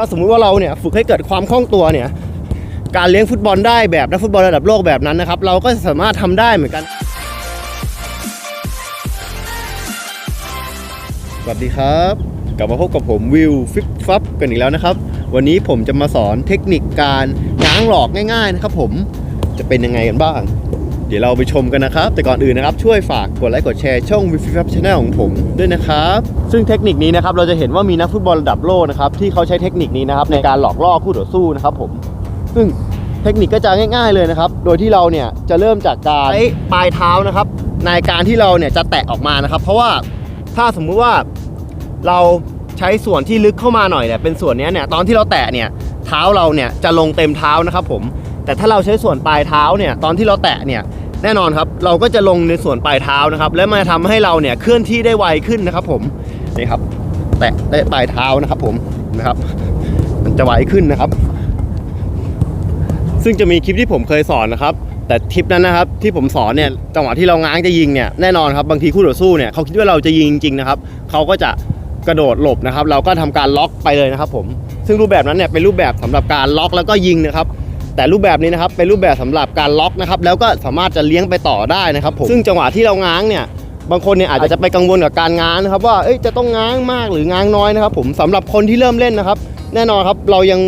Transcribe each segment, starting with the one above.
ถ้าสมมุติว่าเราเนี่ยฝึกให้เกิดความคล่องตัวเนี่ยการเลี้ยงฟุตบอลได้แบบนักฟุตบอลระดับโลกแบบนั้นนะครับ เราก็สามารถทำได้เหมือนกัน สวัสดีครับ กลับมาพบกับผมวิวฟิปฟับกันอีกแล้วนะครับ วันนี้ผมจะมาสอนเทคนิคการง้างหลอกง่ายๆนะครับผมจะเป็นยังไงกันบ้าง เดี๋ยวเราไปชมกันนะครับ แต่ก่อนอื่นนะครับช่วยฝากกดไลค์กดแชร์ช่องวิฟิฟับชาแนลของผมด้วยนะครับ ซึ่งเทคนิคนี้นะครับเราจะเห็นว่ามีนักฟุตบอลระดับโลกนะครับที่เขาใช้เทคนิคนี้นะครับในการหลอกล่อคู่ต่อสู้นะครับผมซึ่งเทคนิคก็จะง่าย ๆเลยนะครับ โดยที่เราเนี่ยจะเริ่มจากการใช้ปลายเท้านะครับ ในการที่เราเนี่ยจะแตะออกมานะครับ เพราะว่าถ้าสมมุติว่าเราใช้ส่วนที่ลึกเข้ามาหน่อยเนี่ยเป็นส่วนเนี้ยเนี่ยตอนที่เราแตะเนี่ยเท้าเราเนี่ยจะลงเต็มเท้านะครับผม แต่ถ้าเราใช้ส่วนปลายเท้าเนี่ยตอนที่เราแตะเนี่ยแน่นอนครับเราก็จะลงในส่วนปลายเท้านะครับ และมันจะทำให้เราเนี่ยเคลื่อนที่ได้ไวขึ้นนะครับ ผมนี่ครับ แตะได้ปลายเท้านะครับ ผมนะครับ มันจะไวขึ้นนะครับ ซึ่งจะมีคลิปที่ผมเคยสอนนะครับ แต่ทริปนั้นนะครับ ที่ผมสอนเนี่ยจังหวะที่เราง้างจะยิงเนี่ยแน่นอนครับบางทีคู่ต่อสู้เนี่ยเขาคิดว่าเราจะยิงจริงนะครับเขาก็จะกระโดดหลบนะครับ เราก็ทำการล็อกไปเลยนะครับ ผมซึ่งรูปแบบนั้นเนี่ยเป็นรูปแบบสำหรับการล็อกแล้วก็ยิงนะครับ แต่รูปแบบนี้นะครับเป็นรูปแบบสำหรับการล็อกนะครับแล้วก็สามารถจะเลี้ยงไปต่อได้นะครับผมซึ่งจังหวะที่เราง้างเนี่ยบางคนเนี่ยอาจจะไปกังวลกับการง้างนะครับว่าจะต้องง้างมากหรือง้างน้อยนะครับ ผมสำหรับคนที่เริ่มเล่นนะครับ แน่นอนครับเรายัง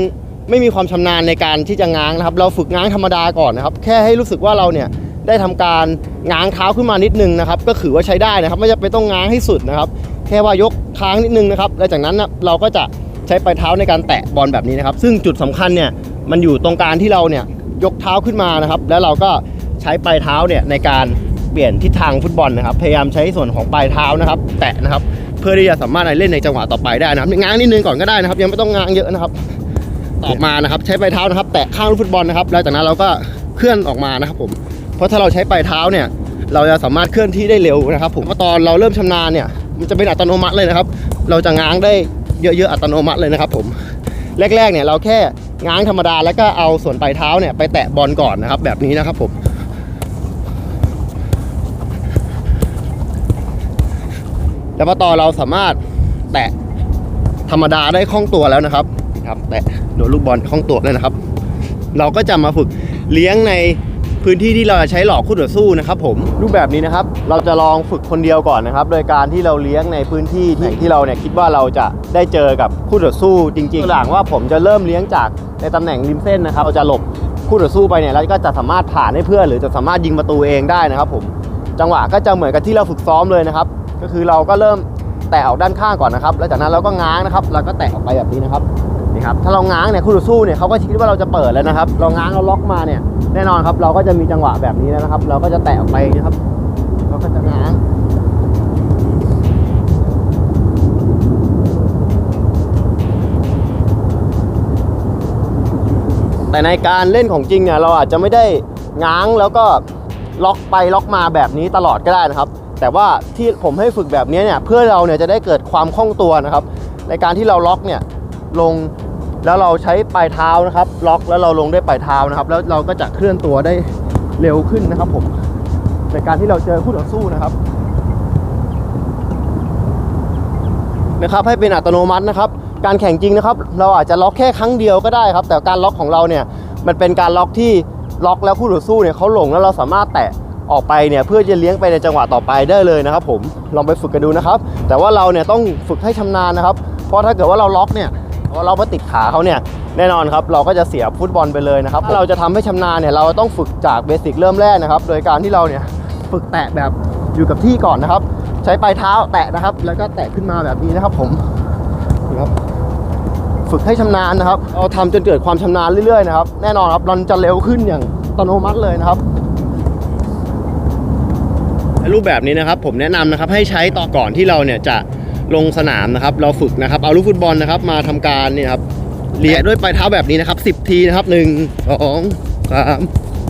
ไม่มีความชำนาญในการที่จะง้างนะครับ เราฝึกง้างธรรมดาก่อนนะครับ แค่ให้รู้สึกว่าเราเนี่ยได้ทำการง้างเท้าขึ้นมานิดนึงนะครับ ก็ถือว่าใช้ได้นะครับ ไม่จำเป็นต้องง้างให้สุดนะครับ แค่ว่ายกค้างนิดนึงนะครับ แล้วจากนั้นนะเราก็จะใช้ปลายเท้าในการแตะบอลแบบนี้นะครับ ซึ่งจุดสำคัญเนี่ย มันอยู่ตรงการที่เราเนี่ยยกเท้าขึ้นมานะครับ แล้วเราก็ใช้ปลายเท้าเนี่ยในการเปลี่ยนทิศทางฟุตบอลนะครับ พยายามใช้ส่วนของปลายเท้านะครับ แตะนะครับ เพื่อที่จะสามารถเล่นในจังหวะต่อไปได้นะครับง้างนิดนึงก่อนก็ได้นะครับ ยังไม่ต้องง้างเยอะนะครับออกมานะครับ ใช้ปลายเท้านะครับ แตะข้างลูกฟุตบอลนะครับ แล้วจากนั้นเราก็เคลื่อนออกมานะครับ ผม เพราะถ้าเราใช้ปลายเท้าเนี่ย เราจะสามารถเคลื่อนที่ได้เร็วนะครับผมเพราะตอนเราเริ่มชำนาญเนี่ย มันจะเป็นอัตโนมัติเลยนะครับ เราจะง้างได้เยอะๆอัตโนมัติเลยนะครับ ผม แรกๆเนี่ยเราแค่ ง้างธรรมดาแล้วก็เอาส่วนปลายเท้าเนี่ยไปแตะบอลก่อนนะครับ แบบนี้นะครับผมแล้วพอต่อเราสามารถแตะธรรมดาได้คล่องตัวแล้วนะครับครับ แตะโดนลูกบอลคล่องตัวเลยนะครับ เราก็จะมาฝึกเลี้ยงใน พื้นที่ที่เราจะใช้หลอกคู่ต่อสู้นะครับผมรูปแบบนี้นะครับเราจะลองฝึกคนเดียวก่อนนะครับ โดยการที่เราเลี้ยงในพื้นที่ที่ที่เราเนี่ยคิดว่าเราจะได้เจอกับคู่ต่อสู้จริงๆตัวอย่างว่าผมจะเริ่มเลี้ยงจากในตำแหน่งริมเส้นนะครับเราจะหลบคู่ต่อสู้ไปเนี่ยแล้วก็จะสามารถผ่านให้เพื่อนหรือจะสามารถยิงประตูเองได้นะครับ ผม จังหวะก็จะเหมือนกับที่เราฝึกซ้อมเลยนะครับ ก็คือเราก็เริ่มแตะออกด้านข้างก่อนนะครับ แล้วจากนั้นเราก็ง้างนะครับเราก็แตะออกไปแบบนี้นะครับ นี่ครับถ้าเราง้างเนี่ยคู่ต่อสู้เนี่ยเขาก็คิดว่าเราจะเปิดแล้วนะครับ เราง้างเราล็อกมาเนี่ยแน่นอนครับ เราก็จะมีจังหวะแบบนี้แล้วนะครับ เราก็จะแตะออกไปนะครับเราก็จะง้างแต่ในการเล่นของจริงเนี่ยเราอาจจะไม่ได้ง้างแล้วก็ล็อกไปล็อกมาแบบนี้ตลอดก็ได้นะครับ แต่ว่าที่ผมให้ฝึกแบบนี้เนี่ยเพื่อเราเนี่ยจะได้เกิดความคล่องตัวนะครับ ในการที่เราล็อกเนี่ยลง แล้วเราใช้ปลายเท้านะครับ ล็อกแล้วเราลงได้ปลายเท้านะครับ แล้วเราก็จะเคลื่อนตัวได้เร็วขึ้นนะครับผมในการที่เราเจอคู่ต่อสู้นะครับนะครับให้เป็นอัตโนมัตินะครับ การแข่งจริงนะครับ เราอาจจะล็อกแค่ครั้งเดียวก็ได้ครับ แต่การล็อกของเราเนี่ยมันเป็นการล็อกที่ล็อกแล้วคู่ต่อสู้เนี่ยเขาหลงแล้วเราสามารถแตะออกไปเนี่ยเพื่อจะเลี้ยงไปในจังหวะต่อไปได้เลยนะครับ ผมลองไปฝึกกันดูนะครับ แต่ว่าเราเนี่ยต้องฝึกให้ชำนาญนะครับ เพราะถ้าเกิดว่าเราล็อกเนี่ย พอเราไปติดขาเขาเนี่ยแน่นอนครับเราก็จะเสียฟุตบอลไปเลยนะครับถ้าเราจะทำให้ชำนาญเนี่ยเราต้องฝึกจากเบสิกเริ่มแรกนะครับ โดยการที่เราเนี่ยฝึกแตะแบบอยู่กับที่ก่อนนะครับ ใช้ปลายเท้าแตะนะครับ แล้วก็แตะขึ้นมาแบบนี้นะครับผมนี่ครับฝึกให้ชำนาญนะครับเราทำจนเกิดความชำนาญเรื่อยๆนะครับแน่นอนครับมันจะเร็วขึ้นอย่างอัตโนมัติเลยนะครับรูปแบบนี้นะครับผมแนะนำนะครับให้ใช้ต่อก่อนที่เราเนี่ยจะ ลงสนามนะครับ เราฝึกนะครับเอาลูกฟุตบอลนะครับ มาทำการเนี่ยครับเลียด้วยปลายเท้าแบบนี้นะครับ 10 ทีนะครับ 1 2 3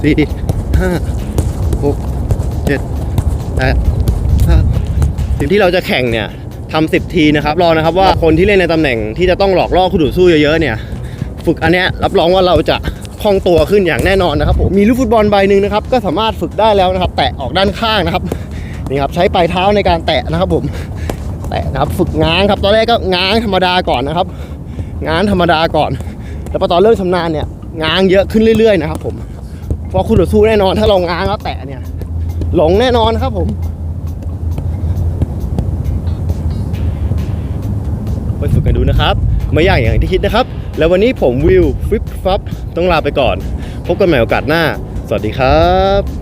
4 5 6 7 8 9 10ที่เราจะแข่งเนี่ยทำ10ทีนะครับรอนะครับว่าคนที่เล่นในตำแหน่งที่จะต้องหลอกล่อคู่ต่อสู้เยอะๆเนี่ย ฝึกอันเนี้ยรับรองว่าเราจะคล่องตัวขึ้นอย่างแน่นอนนะครับผมมีลูกฟุตบอลใบหนึ่งนะครับ ก็สามารถฝึกได้แล้วนะครับ แตะออกด้านข้างนะครับนี่ครับใช้ปลายเท้าในการแตะนะครับผม แตะนะครับ ฝึกง้างครับตอนแรกก็ง้างธรรมดาก่อนนะครับ ง้างธรรมดาก่อนแล้วพอตอนเริ่มชำนาญเนี่ยง้างเยอะขึ้นเรื่อยๆนะครับผมเพราะคู่ต่อสู้แน่นอนถ้าเราง้างแล้วแตะเนี่ยหลงแน่นอนครับผมไปฝึกกันดูนะครับ ไม่ยากอย่างที่คิดนะครับ แล้ววันนี้ผมวิวฟิปฟับต้องลาไปก่อน พบกันใหม่โอกาสหน้า สวัสดีครับ